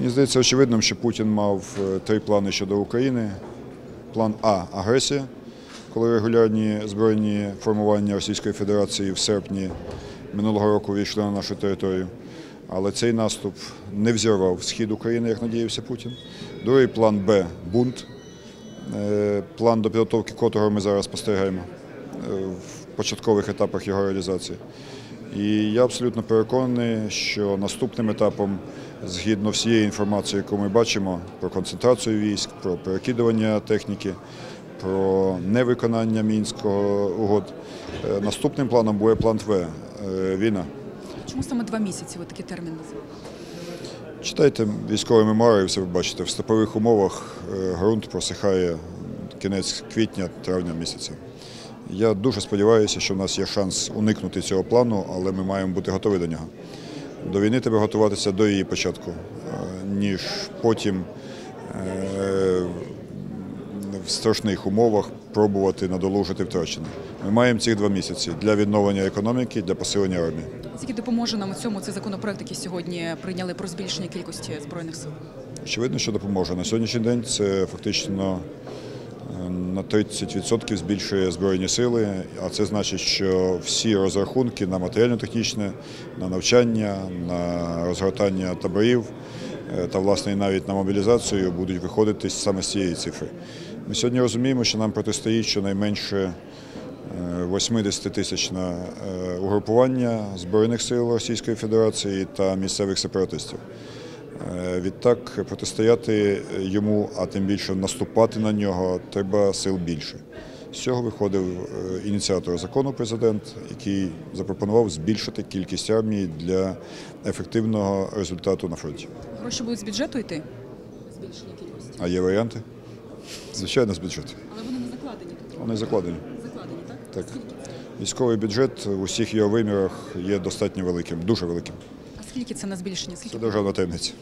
Мені здається очевидним, що Путін мав е, три плани щодо України. План А агресія, коли регулярні збройні формування Російської Федерації в серпні минулого року війшли на нашу територію. Але цей наступ не взірвав схід України, як надіявся Путін. Другий план Б бунт, е, план до підготовки котрого ми зараз спостерігаємо е, в початкових етапах його реалізації. І я абсолютно переконаний, що наступним етапом, згідно всієї інформації, яку ми бачимо про концентрацію військ, про перекидування техніки, про невиконання мінського угод, е, наступним планом буде план В е, війна. Чому саме два місяці? Ви такий термін назвали? Читайте військові мемуари, все ви бачите. В степових умовах е, ґрунт просихає кінець квітня, травня місяця. Я дуже сподіваюся, що в нас є шанс уникнути цього плану, але ми маємо бути готові до нього. До війни треба готуватися до її початку, е, ніж потім е, в страшних умовах пробувати надолужити втрачене. Ми маємо ці два місяці для відновлення економіки, для посилення армії. Скільки допоможе нам у цьому цей законопроект, який сьогодні прийняли про збільшення кількості збройних сил? Очевидно, що допоможе. На сьогоднішній день це фактично на 30% збільшує збройні сили, а це значить, що всі розрахунки на матеріально-технічне, на навчання, на розгортання таборів е, та власне і навіть на мобілізацію будуть виходити саме з цієї цифри. Ми сьогодні розуміємо, що нам протистоїть щонайменше е, 80 тисячне е, угрупування Збройних сил Російської Федерації та місцевих сепаратистів. Е, Відтак протистояти йому, а тим більше наступати на нього, треба сил більше. З цього виходив е, ініціатор закону президент, який запропонував збільшити кількість армії для ефективного результату на фронті. Гроші будуть з бюджету йти? Збільшення кількості. А є варіанти? Звичайно, з бюджету. Але вони не закладені тут. Вони закладені. Закладені, так? Так. Військовий бюджет в усіх його вимірах є достатньо великим, дуже великим. Скільки це на збільшення? Скільки Це державна таємниця.